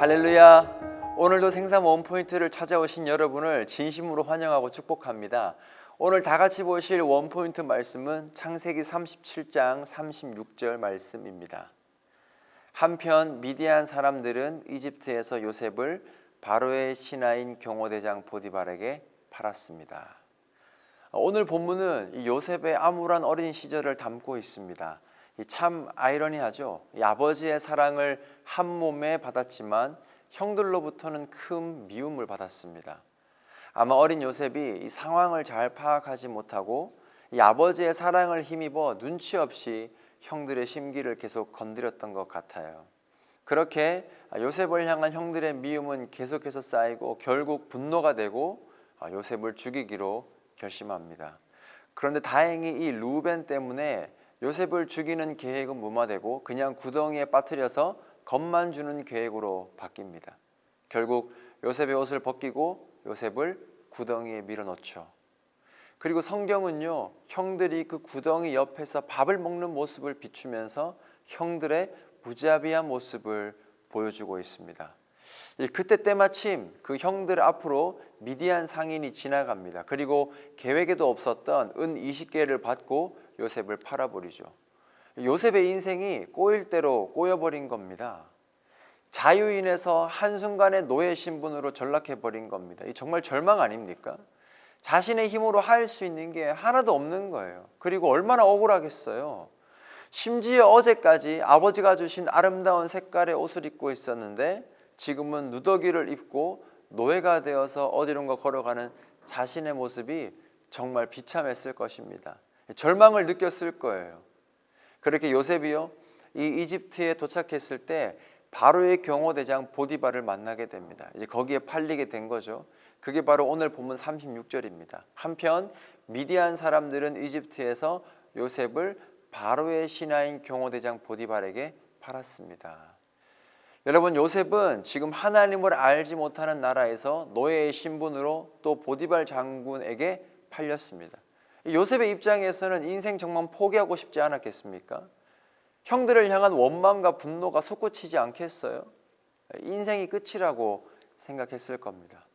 할렐루야. 오늘도 생삼 원포인트를 찾아오신 여러분을 진심으로 환영하고 축복합니다. 오늘 다 같이 보실 원포인트 말씀은 창세기 37장 36절 말씀입니다. 한편 미디안 사람들은 이집트에서 요셉을 바로의 신하인 경호대장 보디발에게 팔았습니다. 오늘 본문은 이 요셉의 암울한 어린 시절을 담고 있습니다. 이참 아이러니하죠. 이 아버지의 사랑을 한 몸에 받았지만 형들로부터는 큰 미움을 받았습니다. 아마 어린 요셉이 이 상황을 잘 파악하지 못하고 이 아버지의 사랑을 힘입어 눈치 없이 형들의 심기를 계속 건드렸던 것 같아요. 그렇게 요셉을 향한 형들의 미움은 계속해서 쌓이고 결국 분노가 되고 요셉을 죽이기로 결심합니다. 그런데 다행히 이 루벤 때문에 요셉을 죽이는 계획은 무마되고 그냥 구덩이에 빠뜨려서 겁만 주는 계획으로 바뀝니다. 결국 요셉의 옷을 벗기고 요셉을 구덩이에 밀어넣죠. 그리고 성경은요, 형들이 그 구덩이 옆에서 밥을 먹는 모습을 비추면서 형들의 무자비한 모습을 보여주고 있습니다. 예, 그때 때마침 그 형들 앞으로 미디안 상인이 지나갑니다. 그리고 계획에도 없었던 은 20개를 받고 요셉을 팔아버리죠. 요셉의 인생이 꼬일 대로 꼬여버린 겁니다. 자유인에서 한순간에 노예 신분으로 전락해버린 겁니다. 이 정말 절망 아닙니까? 자신의 힘으로 할 수 있는 게 하나도 없는 거예요. 그리고 얼마나 억울하겠어요. 심지어 어제까지 아버지가 주신 아름다운 색깔의 옷을 입고 있었는데 지금은 누더기를 입고 노예가 되어서 어디론가 걸어가는 자신의 모습이 정말 비참했을 것입니다. 절망을 느꼈을 거예요. 그렇게 요셉이요 이 이집트에 도착했을 때 바로의 경호대장 보디발을 만나게 됩니다. 이제 거기에 팔리게 된 거죠. 그게 바로 오늘 본문 36절입니다. 한편 미디안 사람들은 이집트에서 요셉을 바로의 신하인 경호대장 보디발에게 팔았습니다. 여러분 요셉은 지금 하나님을 알지 못하는 나라에서 노예의 신분으로 또 보디발 장군에게 팔렸습니다. 요셉의 입장에서는 인생 정말 포기하고 싶지 않았겠습니까? 형들을 향한 원망과 분노가 솟구치지 않겠어요? 인생이 끝이라고 생각했을 겁니다.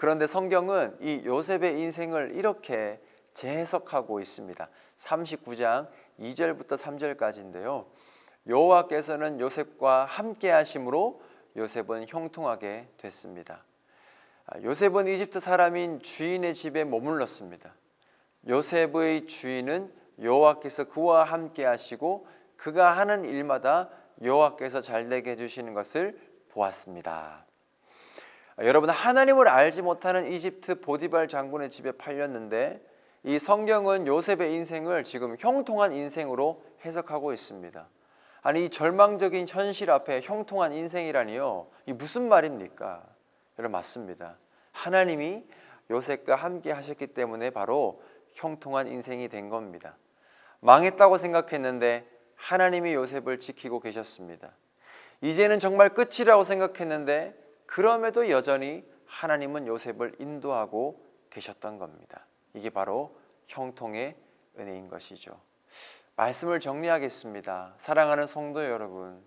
그런데 성경은 이 요셉의 인생을 이렇게 재해석하고 있습니다. 39장 2절부터 3절까지인데요. 여호와께서는 요셉과 함께 하심으로 요셉은 형통하게 됐습니다. 요셉은 이집트 사람인 주인의 집에 머물렀습니다. 요셉의 주인은 여호와께서 그와 함께 하시고 그가 하는 일마다 여호와께서 잘되게 해주시는 것을 보았습니다. 여러분 하나님을 알지 못하는 이집트 보디발 장군의 집에 팔렸는데 이 성경은 요셉의 인생을 지금 형통한 인생으로 해석하고 있습니다. 아니 이 절망적인 현실 앞에 형통한 인생이라니요. 이 무슨 말입니까? 여러분 맞습니다. 하나님이 요셉과 함께 하셨기 때문에 바로 형통한 인생이 된 겁니다. 망했다고 생각했는데 하나님이 요셉을 지키고 계셨습니다. 이제는 정말 끝이라고 생각했는데 그럼에도 여전히 하나님은 요셉을 인도하고 계셨던 겁니다. 이게 바로 형통의 은혜인 것이죠. 말씀을 정리하겠습니다. 사랑하는 성도 여러분,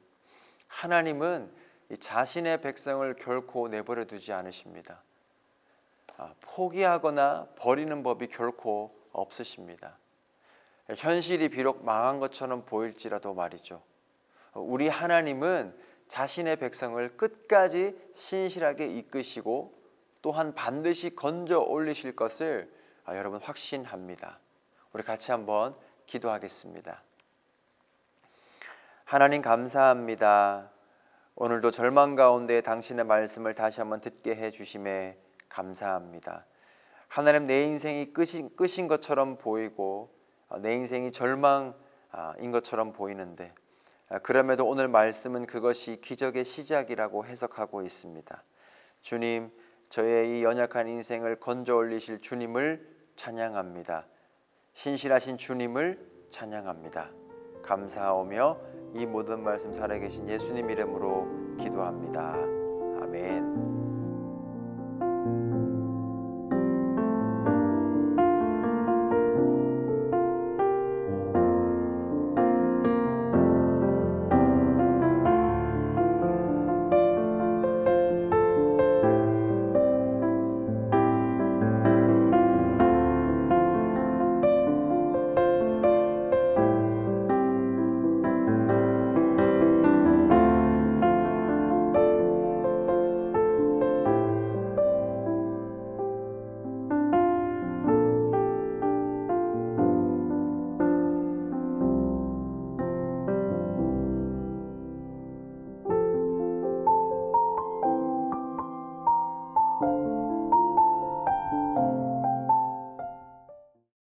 하나님은 자신의 백성을 결코 내버려 두지 않으십니다. 아, 포기하거나 버리는 법이 결코 없으십니다. 현실이 비록 망한 것처럼 보일지라도 말이죠. 우리 하나님은 자신의 백성을 끝까지 신실하게 이끄시고 또한 반드시 건져 올리실 것을 아, 여러분 확신합니다. 우리 같이 한번 기도하겠습니다. 하나님 감사합니다. 오늘도 절망 가운데 당신의 말씀을 다시 한번 듣게 해 주심에 감사합니다. 하나님 내 인생이 끝인, 끝인 것처럼 보이고 어, 내 인생이 절망인 것처럼 보이는데 아, 그럼에도 오늘 말씀은 그것이 기적의 시작이라고 해석하고 있습니다. 주님, 저의 이 연약한 인생을 건져 올리실 주님을 찬양합니다. 신실하신 주님을 찬양합니다. 감사하며 이 모든 말씀 살아계신 예수님 이름으로 기도합니다. 아멘.